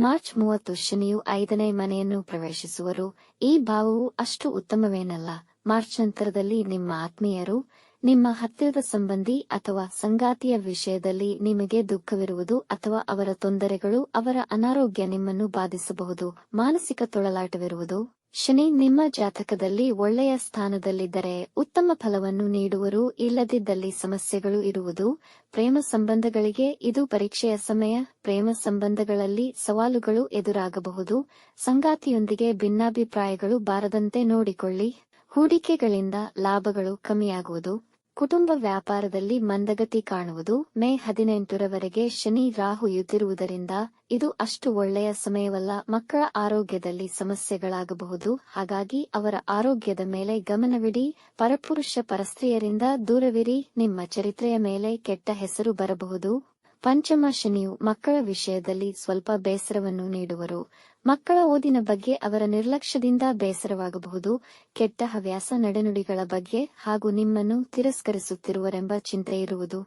ಮಾರ್ಚ್ ಮೂವತ್ತು ಶನಿಯು ಐದನೇ ಮನೆಯನ್ನು ಪ್ರವೇಶಿಸುವರು. ಈ ಭಾವವು ಅಷ್ಟು ಉತ್ತಮವೇನಲ್ಲ. ಮಾರ್ಚ್ ನಂತರದಲ್ಲಿ ನಿಮ್ಮ ಆತ್ಮೀಯರು, ನಿಮ್ಮ ಹತ್ತಿರದ ಸಂಬಂಧಿ ಅಥವಾ ಸಂಗಾತಿಯ ವಿಷಯದಲ್ಲಿ ನಿಮಗೆ ದುಃಖವಿರುವುದು ಅಥವಾ ಅವರ ತೊಂದರೆಗಳು ಅವರ ಅನಾರೋಗ್ಯ ನಿಮ್ಮನ್ನು ಬಾಧಿಸಬಹುದು. ಮಾನಸಿಕ ತೊಳಲಾಟವಿರುವುದು. ಶನಿ ನಿಮ್ಮ ಜಾತಕದಲ್ಲಿ ಒಳ್ಳೆಯ ಸ್ಥಾನದಲ್ಲಿದ್ದರೆ ಉತ್ತಮ ಫಲವನ್ನು ನೀಡುವರು. ಇಲ್ಲದಿದ್ದಲ್ಲಿ ಸಮಸ್ಯೆಗಳು ಇರುವುದು. ಪ್ರೇಮ ಸಂಬಂಧಗಳಿಗೆ ಇದು ಪರೀಕ್ಷೆಯ ಸಮಯ. ಪ್ರೇಮ ಸಂಬಂಧಗಳಲ್ಲಿ ಸವಾಲುಗಳು ಎದುರಾಗಬಹುದು. ಸಂಗಾತಿಯೊಂದಿಗೆ ಭಿನ್ನಾಭಿಪ್ರಾಯಗಳು ಬಾರದಂತೆ ನೋಡಿಕೊಳ್ಳಿ. ಹೂಡಿಕೆಗಳಿಂದ ಲಾಭಗಳು ಕಮ್ಮಿಯಾಗುವುದು. ಕುಟುಂಬ ವ್ಯಾಪಾರದಲ್ಲಿ ಮಂದಗತಿ ಕಾಣುವುದು ಮೇ ಹದಿನೆಂಟರವರೆಗೆ ಶನಿ ರಾಹು ಯುದ್ಧಿರುವುದರಿಂದ ಇದು ಅಷ್ಟು ಒಳ್ಳೆಯ ಸಮಯವಲ್ಲ. ಮಕ್ಕಳ ಆರೋಗ್ಯದಲ್ಲಿ ಸಮಸ್ಯೆಗಳಾಗಬಹುದು. ಹಾಗಾಗಿ ಅವರ ಆರೋಗ್ಯದ ಮೇಲೆ ಗಮನವಿಡಿ. ಪರಪುರುಷ ಪರಸ್ತ್ರೀಯರಿಂದ ದೂರವಿರಿ. ನಿಮ್ಮ ಚರಿತ್ರೆಯ ಮೇಲೆ ಕೆಟ್ಟ ಹೆಸರು ಬರಬಹುದು. ಪಂಚಮ ಶನಿಯು ಮಕ್ಕಳ ವಿಷಯದಲ್ಲಿ ಸ್ವಲ್ಪ ಬೇಸರವನ್ನು ನೀಡುವರು. ಮಕ್ಕಳ ಓದಿನ ಬಗ್ಗೆ ಅವರ ನಿರ್ಲಕ್ಷ್ಯದಿಂದ ಬೇಸರವಾಗಬಹುದು. ಕೆಟ್ಟ ಹವ್ಯಾಸ ನಡೆನುಡಿಗಳ ಬಗ್ಗೆ ಹಾಗೂ ನಿಮ್ಮನ್ನು ತಿರಸ್ಕರಿಸುತ್ತಿರುವರೆಂಬ ಚಿಂತೆ ಇರುವುದು.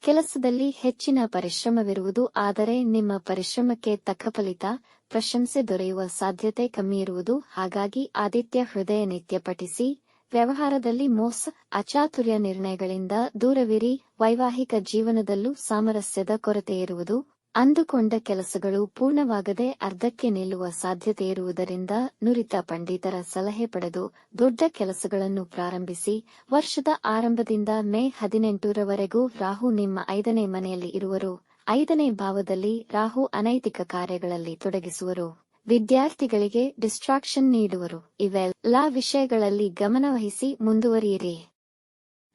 ಕೆಲಸದಲ್ಲಿ ಹೆಚ್ಚಿನ ಪರಿಶ್ರಮವಿರುವುದು, ಆದರೆ ನಿಮ್ಮ ಪರಿಶ್ರಮಕ್ಕೆ ತಕ್ಕ ಫಲಿತ, ಪ್ರಶಂಸೆ ದೊರೆಯುವ ಸಾಧ್ಯತೆ ಕಮ್ಮಿ ಇರುವುದು. ಹಾಗಾಗಿ ಆದಿತ್ಯ ಹೃದಯ ನಿತ್ಯ ಪಠಿಸಿ ವ್ಯವಹಾರದಲ್ಲಿ ಮೋಸ, ಅಚಾತುರ್ಯ ನಿರ್ಣಯಗಳಿಂದ ದೂರವಿರಿ, ವೈವಾಹಿಕ ಜೀವನದಲ್ಲೂ ಸಾಮರಸ್ಯದ ಕೊರತೆ ಇರುವುದು, ಅಂದುಕೊಂಡ ಕೆಲಸಗಳು ಪೂರ್ಣವಾಗದೆ ಅರ್ಧಕ್ಕೆ ನಿಲ್ಲುವ ಸಾಧ್ಯತೆ ಇರುವುದರಿಂದ ನುರಿತ ಪಂಡಿತರ ಸಲಹೆ ಪಡೆದು ದೊಡ್ಡ ಕೆಲಸಗಳನ್ನು ಪ್ರಾರಂಭಿಸಿ, ವರ್ಷದ ಆರಂಭದಿಂದ ಮೇ ಹದಿನೆಂಟರವರೆಗೂ ರಾಹು ನಿಮ್ಮ ಐದನೇ ಮನೆಯಲ್ಲಿ ಇರುವರು, ಐದನೇ ಭಾವದಲ್ಲಿ ರಾಹು ಅನೈತಿಕ ಕಾರ್ಯಗಳಲ್ಲಿ ತೊಡಗಿಸುವರು. ವಿದ್ಯಾರ್ಥಿಗಳಿಗೆ ಡಿಸ್ಟ್ರಾಕ್ಷನ್ ನೀಡುವರು. ಇವೆಲ್ಲ ವಿಷಯಗಳಲ್ಲಿ ಗಮನವಹಿಸಿ ಮುಂದುವರಿಯಿರಿ.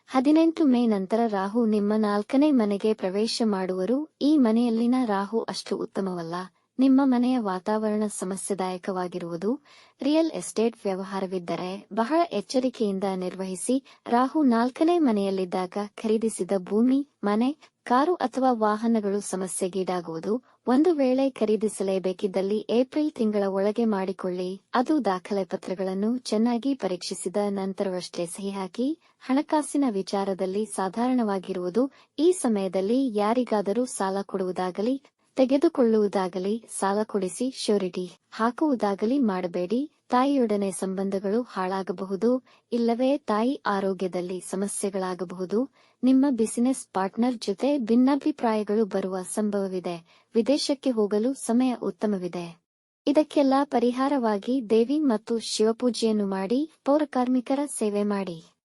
ಹದಿನೆಂಟು ಮೇ ನಂತರ ರಾಹು ನಿಮ್ಮ ನಾಲ್ಕನೇ ಮನೆಗೆ ಪ್ರವೇಶ ಮಾಡುವರು. ಈ ಮನೆಯಲ್ಲಿನ ರಾಹು ಅಷ್ಟು ಉತ್ತಮವಲ್ಲ. ನಿಮ್ಮ ಮನೆಯ ವಾತಾವರಣ ಸಮಸ್ಯೆದಾಯಕವಾಗಿರುವುದು. ರಿಯಲ್ ಎಸ್ಟೇಟ್ ವ್ಯವಹಾರವಿದ್ದರೆ ಬಹಳ ಎಚ್ಚರಿಕೆಯಿಂದ ನಿರ್ವಹಿಸಿ. ರಾಹು ನಾಲ್ಕನೇ ಮನೆಯಲ್ಲಿದ್ದಾಗ ಖರೀದಿಸಿದ ಭೂಮಿ, ಮನೆ ಕಾರು ಅಥವಾ ವಾಹನಗಳು ಸಮಸ್ಯೆಗೀಡಾಗುವುದು, ಒಂದು ವೇಳೆ ಖರೀದಿಸಲೇಬೇಕಿದ್ದಲ್ಲಿ ಏಪ್ರಿಲ್ ತಿಂಗಳ ಒಳಗೆ ಮಾಡಿಕೊಳ್ಳಿ, ಅದು ದಾಖಲೆ ಪತ್ರಗಳನ್ನು ಚೆನ್ನಾಗಿ ಪರೀಕ್ಷಿಸಿದ ನಂತರವಷ್ಟೇ ಸಹಿ ಹಾಕಿ ಹಣಕಾಸಿನ ವಿಚಾರದಲ್ಲಿ ಸಾಧಾರಣವಾಗಿರುವುದು, ಈ ಸಮಯದಲ್ಲಿ ಯಾರಿಗಾದರೂ ಸಾಲ ಕೊಡುವುದಾಗಲಿ, ತೆಗೆದುಕೊಳ್ಳುವುದಾಗಲಿ ಸಾಲ ಕೊಡಿಸಿ ಶ್ಯೂರಿಟಿ ಹಾಕುವುದಾಗಲಿ ಮಾಡಬೇಡಿ, ತಾಯಿಯೊಡನೆ ಸಂಬಂಧಗಳು ಹಾಳಾಗಬಹುದು, ಇಲ್ಲವೇ ತಾಯಿ ಆರೋಗ್ಯದಲ್ಲಿ ಸಮಸ್ಯೆಗಳಾಗಬಹುದು ನಿಮ್ಮ ಬಿಸಿನೆಸ್ ಪಾರ್ಟ್ನರ್ ಜೊತೆ ಭಿನ್ನಾಭಿಪ್ರಾಯಗಳು ಬರುವ ಸಂಭವವಿದೆ. ವಿದೇಶಕ್ಕೆ ಹೋಗಲು ಸಮಯ ಉತ್ತಮವಿದೆ. ಇದಕ್ಕೆಲ್ಲ ಪರಿಹಾರವಾಗಿ ದೇವಿ ಮತ್ತು ಶಿವಪೂಜೆಯನ್ನು ಮಾಡಿ, ಪೌರಕಾರ್ಮಿಕರ ಸೇವೆ ಮಾಡಿ.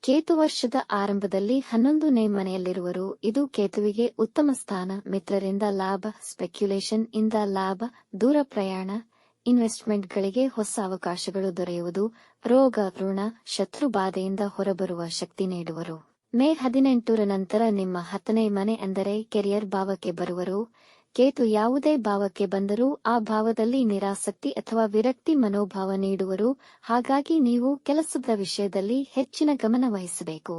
ಕೇತು ವರ್ಷದ ಆರಂಭದಲ್ಲಿ ಹನ್ನೊಂದನೇ ಮನೆಯಲ್ಲಿರುವರು. ಇದು ಕೇತುವಿಗೆ ಉತ್ತಮ ಸ್ಥಾನ. ಮಿತ್ರರಿಂದ ಲಾಭ ಸ್ಪೆಕ್ಯುಲೇಷನ್ ಇಂದ ಲಾಭ, ದೂರ ಪ್ರಯಾಣ ಇನ್ವೆಸ್ಟ್ಮೆಂಟ್ಗಳಿಗೆ ಹೊಸ ಅವಕಾಶಗಳು ದೊರೆಯುವುದು, ರೋಗ ಋಣ ಶತ್ರು ಬಾಧೆಯಿಂದ ಹೊರಬರುವ ಶಕ್ತಿ ನೀಡುವರು. ಮೇ ಹದಿನೆಂಟರ ನಂತರ ನಿಮ್ಮ ಹತ್ತನೇ ಮನೆ ಅಂದರೆ ಕೆರಿಯರ್ ಭಾವಕ್ಕೆ ಬರುವರು. ಕೇತು ಯಾವುದೇ ಭಾವಕ್ಕೆ ಬಂದರೂ ಆ ಭಾವದಲ್ಲಿ ನಿರಾಸಕ್ತಿ ಅಥವಾ ವಿರಕ್ತಿ ಮನೋಭಾವ ನೀಡುವರು. ಹಾಗಾಗಿ ನೀವು ಕೆಲಸದ ವಿಷಯದಲ್ಲಿ ಹೆಚ್ಚಿನ ಗಮನ ವಹಿಸಬೇಕು.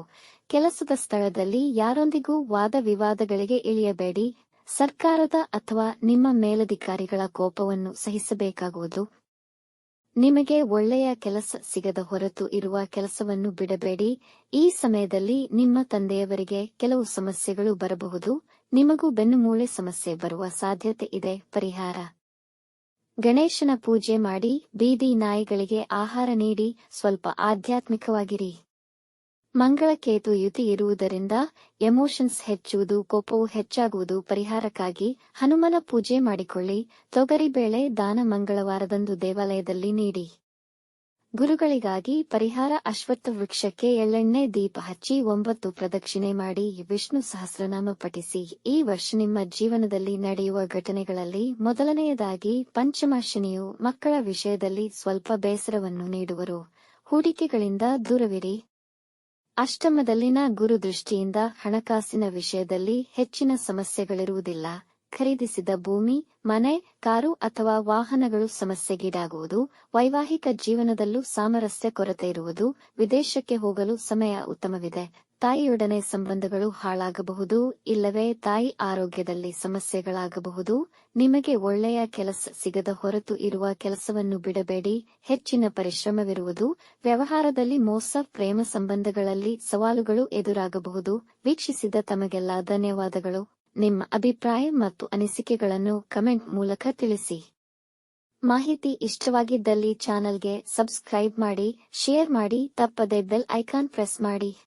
ಕೆಲಸದ ಸ್ಥಳದಲ್ಲಿ ಯಾರೊಂದಿಗೂ ವಾದ ವಿವಾದಗಳಿಗೆ ಇಳಿಯಬೇಡಿ. ಸರ್ಕಾರದ ಅಥವಾ ನಿಮ್ಮ ಮೇಲಧಿಕಾರಿಗಳ ಕೋಪವನ್ನು ಸಹಿಸಬೇಕಾಗುವುದು. ನಿಮಗೆ ಒಳ್ಳೆಯ ಕೆಲಸ ಸಿಗದ ಹೊರತು ಇರುವ ಕೆಲಸವನ್ನು ಬಿಡಬೇಡಿ. ಈ ಸಮಯದಲ್ಲಿ ನಿಮ್ಮ ತಂದೆಯವರಿಗೆ ಕೆಲವು ಸಮಸ್ಯೆಗಳು ಬರಬಹುದು. ನಿಮಗೂ ಬೆನ್ನುಮೂಳೆ ಸಮಸ್ಯೆ ಬರುವ ಸಾಧ್ಯತೆ ಇದೆ. ಪರಿಹಾರ. ಗಣೇಶನ ಪೂಜೆ ಮಾಡಿ ಬೀದಿ ನಾಯಿಗಳಿಗೆ ಆಹಾರ ನೀಡಿ. ಸ್ವಲ್ಪ ಆಧ್ಯಾತ್ಮಿಕವಾಗಿರಿ. ಮಂಗಳಕೇತು ಯುತಿ ಇರುವುದರಿಂದ ಎಮೋಷನ್ಸ್ ಹೆಚ್ಚುವುದು, ಕೋಪವು ಹೆಚ್ಚಾಗುವುದು. ಪರಿಹಾರಕ್ಕಾಗಿ ಹನುಮನ ಪೂಜೆ ಮಾಡಿಕೊಳ್ಳಿ. ತೊಗರಿಬೇಳೆ ದಾನ ಮಂಗಳವಾರದಂದು ದೇವಾಲಯದಲ್ಲಿ ನೀಡಿ. ಗುರುಗಳಿಗಾಗಿ ಪರಿಹಾರ ಅಶ್ವತ್ಥ ವೃಕ್ಷಕ್ಕೆ ಎಳ್ಳೆಣ್ಣೆ ದೀಪ ಹಚ್ಚಿ ಒಂಬತ್ತು ಪ್ರದಕ್ಷಿಣೆ ಮಾಡಿ ವಿಷ್ಣು ಸಹಸ್ರನಾಮ ಪಠಿಸಿ. ಈ ವರ್ಷ ನಿಮ್ಮ ಜೀವನದಲ್ಲಿ ನಡೆಯುವ ಘಟನೆಗಳಲ್ಲಿ ಮೊದಲನೆಯದಾಗಿ ಪಂಚಮಾಶಿನಿಯು ಮಕ್ಕಳ ವಿಷಯದಲ್ಲಿ ಸ್ವಲ್ಪ ಬೇಸರವನ್ನು ನೀಡುವರು. ಹೂಡಿಕೆಗಳಿಂದ ದೂರವಿರಿ. ಅಷ್ಟಮದಲ್ಲಿನ ಗುರು ದೃಷ್ಟಿಯಿಂದ ಹಣಕಾಸಿನ ವಿಷಯದಲ್ಲಿ ಹೆಚ್ಚಿನ ಸಮಸ್ಯೆಗಳಿರುವುದಿಲ್ಲ. ಖರೀದಿಸಿದ ಭೂಮಿ, ಮನೆ, ಕಾರು ಅಥವಾ ವಾಹನಗಳು ಸಮಸ್ಯೆಗೀಡಾಗುವುದು, ವೈವಾಹಿಕ ಜೀವನದಲ್ಲೂ ಸಾಮರಸ್ಯ ಕೊರತೆ ಇರುವುದು, ವಿದೇಶಕ್ಕೆ ಹೋಗಲು ಸಮಯ ಉತ್ತಮವಿದೆ. ತಾಯಿಯೊಡನೆ ಸಂಬಂಧಗಳು ಹಾಳಾಗಬಹುದು, ಇಲ್ಲವೇ ತಾಯಿ ಆರೋಗ್ಯದಲ್ಲಿ ಸಮಸ್ಯೆಗಳಾಗಬಹುದು. ನಿಮಗೆ ಒಳ್ಳೆಯ ಕೆಲಸ ಸಿಗದ ಹೊರತು ಇರುವ ಕೆಲಸವನ್ನು ಬಿಡಬೇಡಿ, ಹೆಚ್ಚಿನ ಪರಿಶ್ರಮವಿರುವುದು. ವ್ಯವಹಾರದಲ್ಲಿ ಮೋಸ, ಪ್ರೇಮ ಸಂಬಂಧಗಳಲ್ಲಿ ಸವಾಲುಗಳು ಎದುರಾಗಬಹುದು. ವೀಕ್ಷಿಸಿದ ತಮಗೆಲ್ಲ ಧನ್ಯವಾದಗಳು. ನಿಮ್ಮ ಅಭಿಪ್ರಾಯ ಮತ್ತು ಅನಿಸಿಕೆಗಳನ್ನು ಕಮೆಂಟ್ ಮೂಲಕ ತಿಳಿಸಿ. ಮಾಹಿತಿ ಇಷ್ಟವಾಗಿದ್ದಲ್ಲಿ ಚಾನೆಲ್ಗೆ ಸಬ್ಸ್ಕ್ರೈಬ್ ಮಾಡಿ, ಶೇರ್ ಮಾಡಿ, ತಪ್ಪದೆ ಬೆಲ್ ಐಕಾನ್ ಪ್ರೆಸ್ ಮಾಡಿ.